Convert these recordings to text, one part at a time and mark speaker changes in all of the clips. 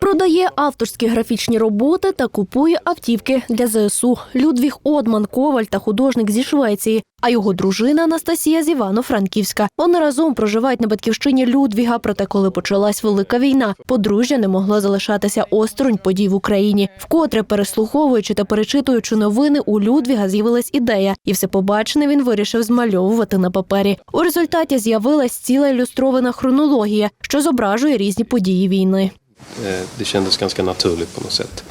Speaker 1: Продає авторські графічні роботи та купує автівки для ЗСУ. Людвіг Одман, коваль та художник зі Швеції, а його дружина Анастасія з Івано-Франківська. Вони разом проживають на батьківщині Людвіга. Проте, коли почалась велика війна, подружжя не могло залишатися осторонь подій в Україні. Вкотре переслуховуючи та перечитуючи новини, у Людвіга з'явилась ідея, і все побачене він вирішив змальовувати на папері. У результаті з'явилась ціла ілюстрована хронологія, що зображує різні події війни.
Speaker 2: Eh, det kändes ganska naturligt på något sätt.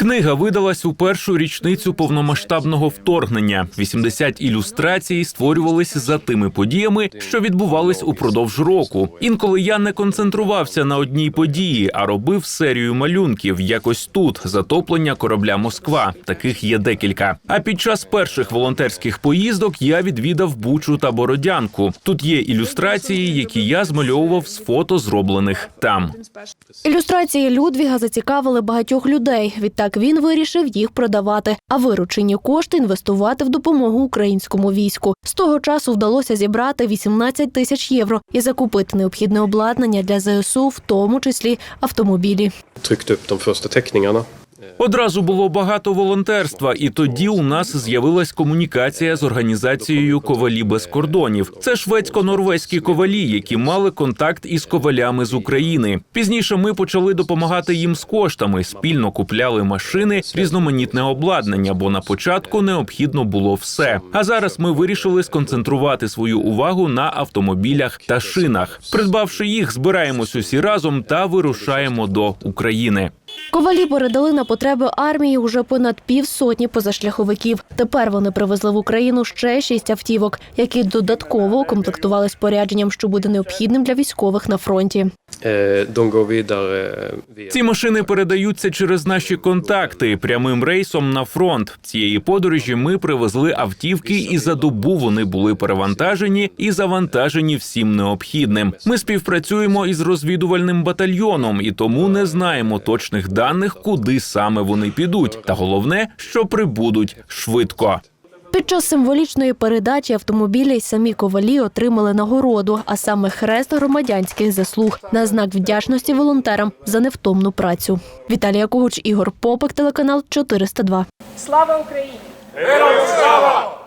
Speaker 3: Книга видалась у першу річницю повномасштабного вторгнення. 80 ілюстрацій створювались за тими подіями, що відбувались упродовж року. Інколи я не концентрувався на одній події, а робив серію малюнків. Якось тут затоплення корабля Москва. Таких є декілька. А під час перших волонтерських поїздок я відвідав Бучу та Бородянку. Тут є ілюстрації, які я змальовував з фото, зроблених там.
Speaker 1: Ілюстрації Людвіга зацікавили багатьох людей. Відтак він вирішив їх продавати, а виручені кошти інвестувати в допомогу українському війську. З того часу вдалося зібрати 18 тисяч євро і закупити необхідне обладнання для ЗСУ, в тому числі автомобілі.
Speaker 2: Tryckte upp de första.
Speaker 3: Одразу було багато волонтерства, і тоді у нас з'явилась комунікація з організацією Ковалі без кордонів. Це шведсько-норвезькі ковалі, які мали контакт із ковалями з України. Пізніше ми почали допомагати їм з коштами, спільно купляли машини, різноманітне обладнання, бо на початку необхідно було все. А зараз ми вирішили сконцентрувати свою увагу на автомобілях та шинах. Придбавши їх, збираємось усі разом та вирушаємо до України.
Speaker 1: Ковалі передали на потреби армії уже понад півсотні позашляховиків. Тепер вони привезли в Україну ще шість автівок, які додатково укомплектували спорядженням, що буде необхідним для військових на фронті.
Speaker 2: Eh, via
Speaker 3: Ці машини передаються через наші контакти прямим рейсом на фронт. Цієї подорожі ми привезли автівки, і за добу вони були перевантажені і завантажені всім необхідним. Ми співпрацюємо із розвідувальним батальйоном і тому не знаємо точних даних, куди саме вони підуть. Та головне, що прибудуть швидко.
Speaker 1: Під час символічної передачі автомобіля й самі ковалі отримали нагороду, а саме хрест громадянських заслуг на знак вдячності волонтерам за невтомну працю. Віталія Когуч, Ігор Попик, телеканал 402.
Speaker 4: Слава Україні!
Speaker 5: Героям слава!